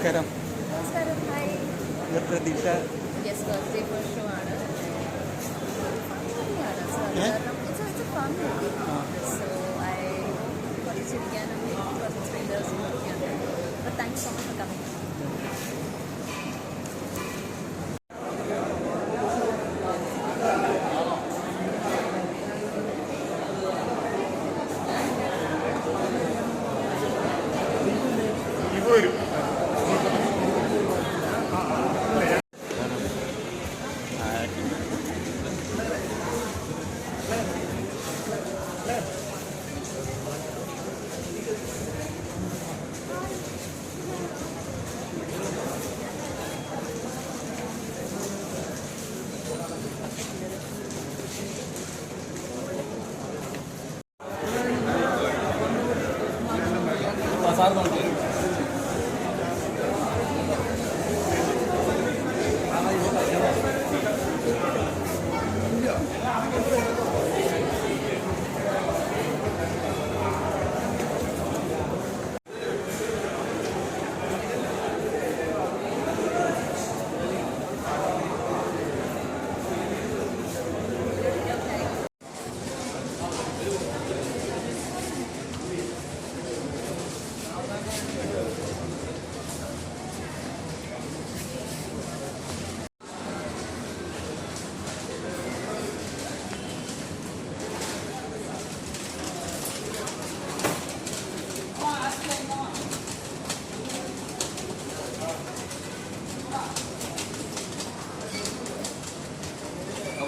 നമസ്കാരം. നമസ്കാരം ഹായ്. ഇത് പ്രതീക്ഷ. യെസ് ബർത്ത്ഡേ വർഷമാണ് ഫണ്ണിയാണ് കാരണം it's it's fun so I പഠിച്ചിരിക്കാനും കുറച്ച് സ്ട്രേഞ്ചേഴ്സും ഒക്കെയുണ്ട് അപ്പോൾ thanks so much for coming ஆர்வம்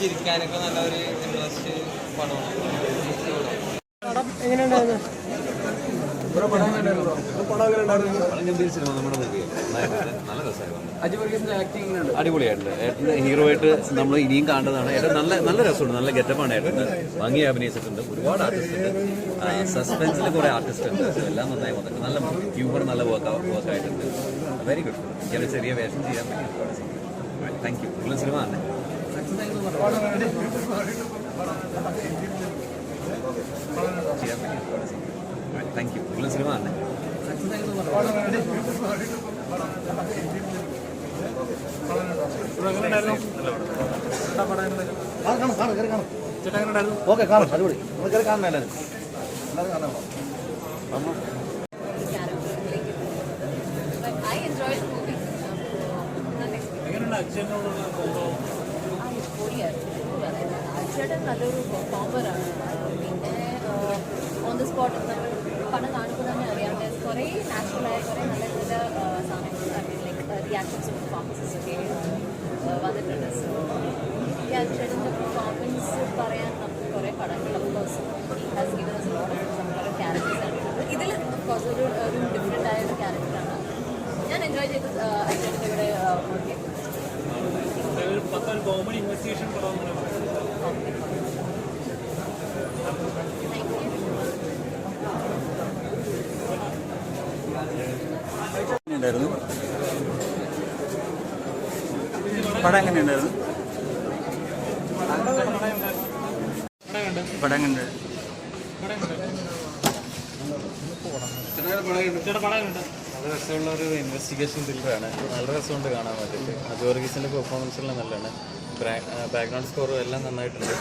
ചിരിക്കാനൊക്കെ നല്ല ഒരു ഇൻട്രസ്റ്റ് പടമാണ് അടിപൊളിയായിട്ടുണ്ട്. ഹീറോ ആയിട്ട് നമ്മൾ ഇനിയും കാണേണ്ടതാണ് ഏട്ടൻ നല്ല നല്ല രസമുണ്ട്. നല്ല ഗെറ്റപ്പാണ് ഏട്ടന്. ഭംഗി അഭിനയിച്ചിട്ടുണ്ട്. ഒരുപാട് ആർട്ടിസ്റ്റ് ഉണ്ട്. സസ്പെൻസിൽ കുറെ ആർട്ടിസ്റ്റ് ഉണ്ട്. എല്ലാം നന്നായി വന്നിട്ട് നല്ല ഹ്യൂമർ നല്ല വർക്ക് വർക്ക് ആയിട്ടുണ്ട്. വെരി ഗുഡ് എനിക്കൊരു ചെറിയ വേഷം ചെയ്യാൻ പറ്റി താങ്ക് യു നിങ്ങൾ സിനിമ തന്നെ താങ്ക് യു നിങ്ങൾ സിനിമ തന്നെ. ഓക്കെ കാണാം. അടിപൊളി. നമ്മൾ കയറി കാണണം എല്ലാവരും. എല്ലാവരും കാണാം. ക്യാരക്ടറിലേക്ക് ബട്ട് ഐ അച്ഛയുടെ നല്ലൊരു പെർഫോമറാണ് പിന്നെ ഓൺ ദ സ്പോട്ട് നമ്മൾ പണം കാണുമ്പോൾ തന്നെ അറിയാണ്ട് കുറേ നാച്ചുറലായ കുറേ നല്ല നല്ല സാധനങ്ങൾ ലൈക്ക് റിയാക്ഷൻസും പെർഫോമൻസസ് ഒക്കെ വന്നിട്ടുണ്ട്. സോ ചേട്ടന്റെ പെർഫോമൻസ് പറയാൻ നമുക്ക് കുറേ പടങ്ങൾ of course has given of കുറേ ക്യാരക്ടേഴ്സ് ആണ് ഇതിൽ അഫ്കോഴ്സ് ഒരു ഒരു ഡിഫറെന്റ് ആയ ഒരു ക്യാരക്ടറാണ് ഞാൻ എൻജോയ് ചെയ്ത് അച്ഛന്റെ ഇവിടെ വർക്ക് ചെയ്തു കോമഡി ഇൻവെസ്റ്റിഗേഷൻ പടം പടം എങ്ങനെ ഉണ്ടായിരുന്നു നല്ല രസമുള്ള ഒരു ഇൻവെസ്റ്റിഗേഷൻ ത്രില്ലറാണ് നല്ല രസമുണ്ട് കാണാൻ വേണ്ടിയിട്ട്. പെർഫോമൻസ് എല്ലാം നല്ലതാണ്. ബാക്ക്ഗ്രൗണ്ട് സ്കോറും എല്ലാം നന്നായിട്ടുണ്ട്.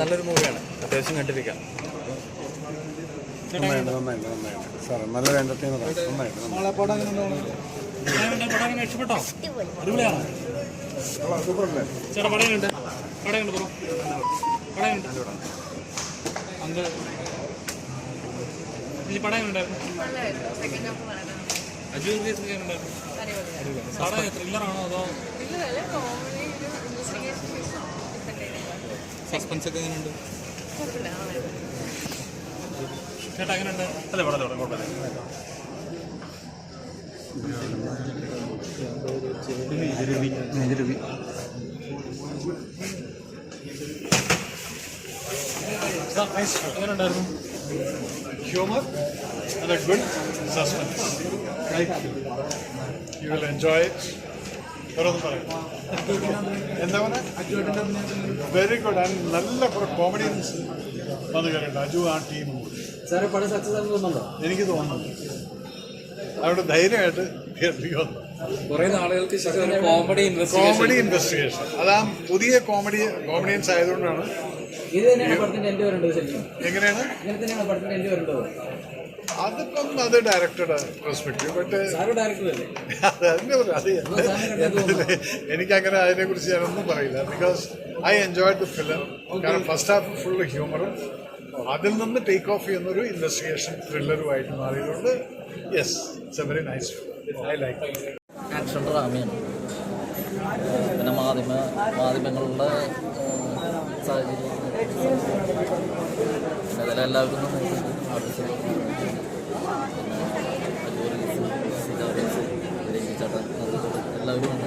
നല്ലൊരു മൂവിയാണ്. അത്യാവശ്യം കണ്ടിരിക്കാം. നന്നായിട്ട് നന്നായിട്ട് നന്നായിട്ട് നല്ലൊരു അജു ത്രില്ലറാണോ അതോ? സസ്പെൻസ് ഒക്കെ എങ്ങനെയുണ്ട് ചേട്ടാ എങ്ങനെയുണ്ട്? അല്ലേ പടം തുടങ്ങി കുഴപ്പമില്ല. എങ്ങനെയുണ്ടായിരുന്നു? humor and a good suspense. You will enjoy it. എന്താ പറയുക വെരി ഗുഡ് ആൻഡ് നല്ല കുറെ കോമഡിയൻസ് വന്നു കയറിയിട്ടുണ്ട് അജു ആ ടീമും ആണെന്ന് എനിക്ക് തോന്നുന്നു അവിടെ ധൈര്യമായിട്ട് നാളുകൾക്ക് ശേഷം കോമഡി ഇൻവെസ്റ്റിഗേഷൻ അതാ പുതിയ കോമഡി കോമഡിയൻസ് ആയതുകൊണ്ടാണ് ഇത് തന്നെയാണ് പടത്തിന്റെ എന്റെ വരേണ്ടത് ശരിക്കും. എങ്ങനെയാണ്? ഇങ്ങനെ തന്നെയാണ് പടത്തിന്റെ എന്റെ വരേണ്ടത് അതിപ്പം അത് ഡയറക്ടറുടെ പെർസ്പെക്റ്റീവ് ബട്ട് സാറ് ഡയറക്ടർ അല്ലേ? എന്റെ- എനിക്കങ്ങനെ അതിനെ കുറിച്ച് ഞാനൊന്നും പറയില്ല. Because I enjoy the film കാരണം ഫസ്റ്റ് ഹാഫ് ഫുൾ ഹ്യൂമറും അതിൽ നിന്ന് ടേക്ക് ഓഫ് ചെയ്യുന്നൊരു ഇൻവെസ്റ്റിഗേഷൻ ത്രില്ലറുമായിട്ട് മാറിയതുകൊണ്ട് yes it's a very nice I like action ഡ്രാമയാണ് പിന്നെ മാധ്യമ മാധ്യമങ്ങളുടെ സാഹചര്യം. പിന്നെ എല്ലാവർക്കും എല്ലാവരും